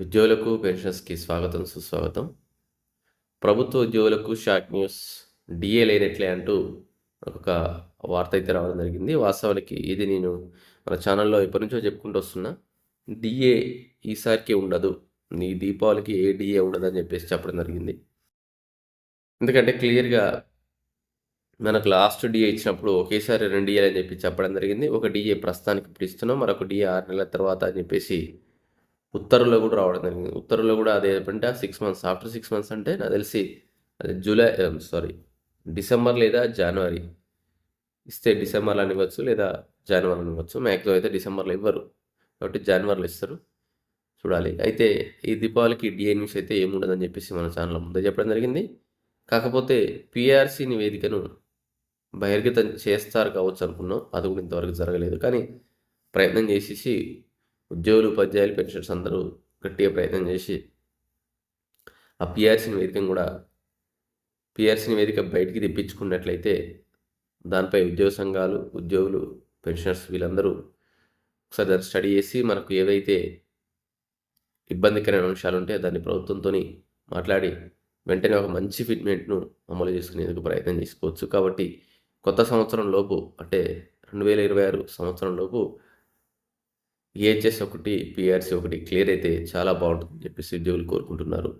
ఉద్యోగులకు పెన్షన్స్కి స్వాగతం సుస్వాగతం. ప్రభుత్వ ఉద్యోగులకు షాక్ న్యూస్ డిఏ లేనట్లే అంటూ ఒక వార్త అయితే రావడం జరిగింది. వాస్తవానికి ఇది నేను మన ఛానల్లో ఎప్పటి నుంచో చెప్పుకుంటూ వస్తున్నా. డిఏ ఈసారికి ఉండదు. నీ దీపావళికి ఏ డిఏ ఉండదు అని చెప్పేసి చెప్పడం జరిగింది. ఎందుకంటే క్లియర్గా మనకు లాస్ట్ డిఏ ఇచ్చినప్పుడు ఒకేసారి రెండు డిఏలు అని చెప్పి చెప్పడం జరిగింది. ఒక డిఏ ప్రస్తుతానికి ఇప్పుడు ఇస్తున్నాం. మరొక డిఏ ఆరు నెలల తర్వాత అని చెప్పేసి ఉత్తర్వులో కూడా రావడం జరిగింది. ఉత్తర్వులో కూడా అదే అంటే six months after six months అంటే నాకు తెలిసి అది జూలై సారీ డిసెంబర్ లేదా జనవరి ఇస్తే డిసెంబర్లో అనివ్వచ్చు లేదా జనవరిలో అనివ్వచ్చు. మ్యాక్సిమం అయితే డిసెంబర్లో ఇవ్వరు. కాబట్టి జనవరిలో ఇస్తారు. చూడాలి. అయితే ఈ దీపావళికి డిఏ న్యూస్ అయితే ఏముండదని చెప్పేసి మన ఛానల్ ముందే చెప్పడం జరిగింది. కాకపోతే పిఆర్సీ నివేదికను బహిర్గతం చేస్తారు కావచ్చు అనుకున్నాం. అది కూడా ఇంతవరకు జరగలేదు. కానీ ప్రయత్నం చేసేసి ఉద్యోగులు ఉపాధ్యాయులు పెన్షన్స్ అందరూ గట్టిగా ప్రయత్నం చేసి ఆ పిఆర్సీ నివేదికను కూడా పిఆర్సీ నివేదిక బయటికి తెప్పించుకున్నట్లయితే దానిపై ఉద్యోగ సంఘాలు ఉద్యోగులు పెన్షనర్స్ వీళ్ళందరూ ఒకసారి దాన్ని స్టడీ చేసి మనకు ఏవైతే ఇబ్బందికరమైన అంశాలు ఉంటే దాన్ని ప్రభుత్వంతో మాట్లాడి వెంటనే ఒక మంచి ఫిట్మెంట్ను అమలు చేసుకునేందుకు ప్రయత్నం చేసుకోవచ్చు. కాబట్టి కొత్త సంవత్సరం లోపు అంటే రెండు వేల ఇరవై ఆరు సంవత్సరం లోపు ఈహెచ్ఎస్ ఒకటి పిఆర్సీ ఒకటి క్లియర్ అయితే చాలా బాగుంటుందని చెప్పేసి ఉద్యోగులు కోరుకుంటున్నారు.